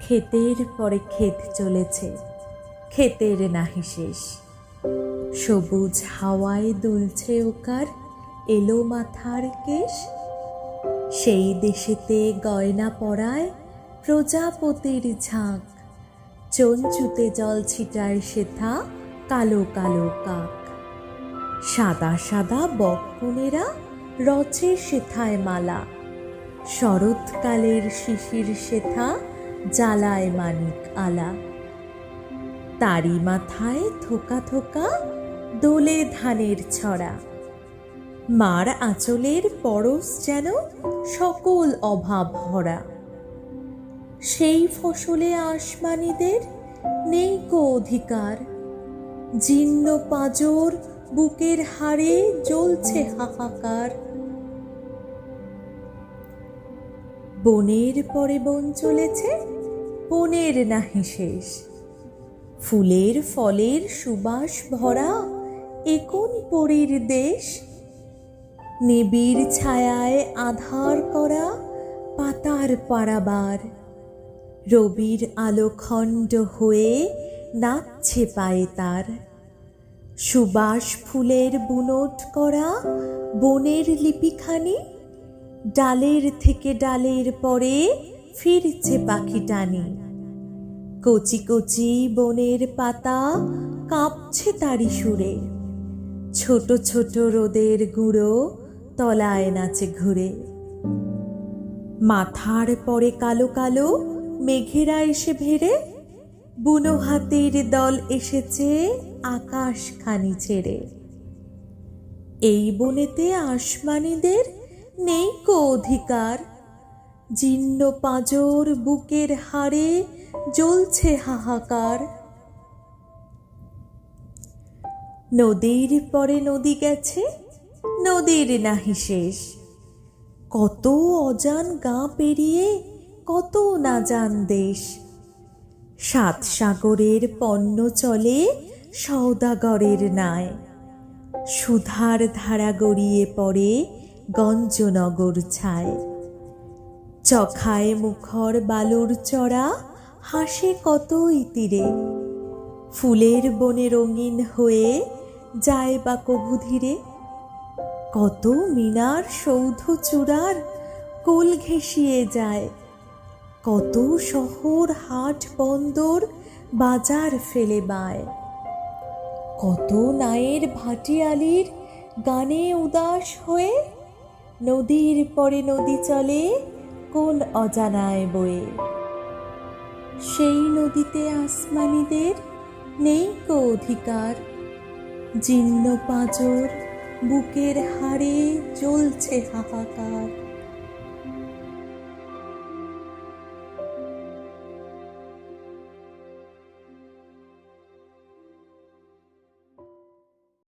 ক্ষেতের পরে ক্ষেত চলেছে, ক্ষেতের নাহি শেষ। সবুজ হাওয়ায় দুলছে ওকার এলো মাথার কেশ। সেই দেশেতে গয়না পরায় প্রজাপতির ঝাঁক। চঞ্চুতে জল ছিটায় সেথা কালো কালো কাক। সাদা সাদা বকনেরা রচে সেথায় মালা। শরৎকালের শিশির সেথা জ্বালায় মানিক আলা। তারি মাথায় থোকা থোকা দোলে ধানের ছড়া। মার আঁচলের পরশ যেন সকল অভাব ভরা। সেই ফসলে আসমানিদের নেই কো অধিকার। জীর্ণ পাঁজর বুকের হাড়ে জ্বলছে হাহাকার। বনের পরে বন চলেছে, বনের নাহি শেষ। ফুলের ফলের সুবাস ভরা একন পরীর দেশ? নিবিড় ছায়ায় আধার করা পাতার পারাবার। রবির আলো খণ্ড হয়ে নাচছে পায়ে তার। সুবাস ফুলের বুনট করা বনের লিপিখানি ডালের থেকে ডালের পরে ফিরছে পাখি টানি। কচি কচি বনের পাতা কাঁপছে তারি সুরে। ছোট ছোট রোদের গুঁড়ো তলায় নাচে ঘুরে। মাথার পরে কালো কালো মেঘেরা এসে ভেড়ে বুনো হাতির দল এসেছে আকাশ খানি ছেড়ে। এই বনেতে আসমানিদের নেই কো অধিকার। জীর্ণ পাঁজর বুকের হাড়ে জ্বলছে হাহাকার। নদীর পরে নদী গেছে, নদীর নাহি শেষ। কত অজান গা পেরিয়ে, কত না জান দেশ। সাত সাগরের পণ্য চলে সৌদাগরের নায়। সুধার ধারা গড়িয়ে পড়ে গঞ্জনগর ছায়। চখায় মুখর বালুর চড়া, হাসে কত ইতিরে। ফুলের বনে রঙিন হয়ে যায় বা কভু ধীরে। কত মিনার সৌধ চূড়ার কোল ঘেঁষিয়ে যায়। কত শহর হাট বন্দর বাজার ফেলে বায়। কত নায়ের ভাটিয়ালির গানে উদাস হয়ে নদীর পরে নদী চলে, কোন অজানায় বয়ে? সেই নদীতে আসমানিদের নেই কো অধিকার। জীর্ণ পাঁজর, বুকের হাড়ে জ্বলছে হাহাকার।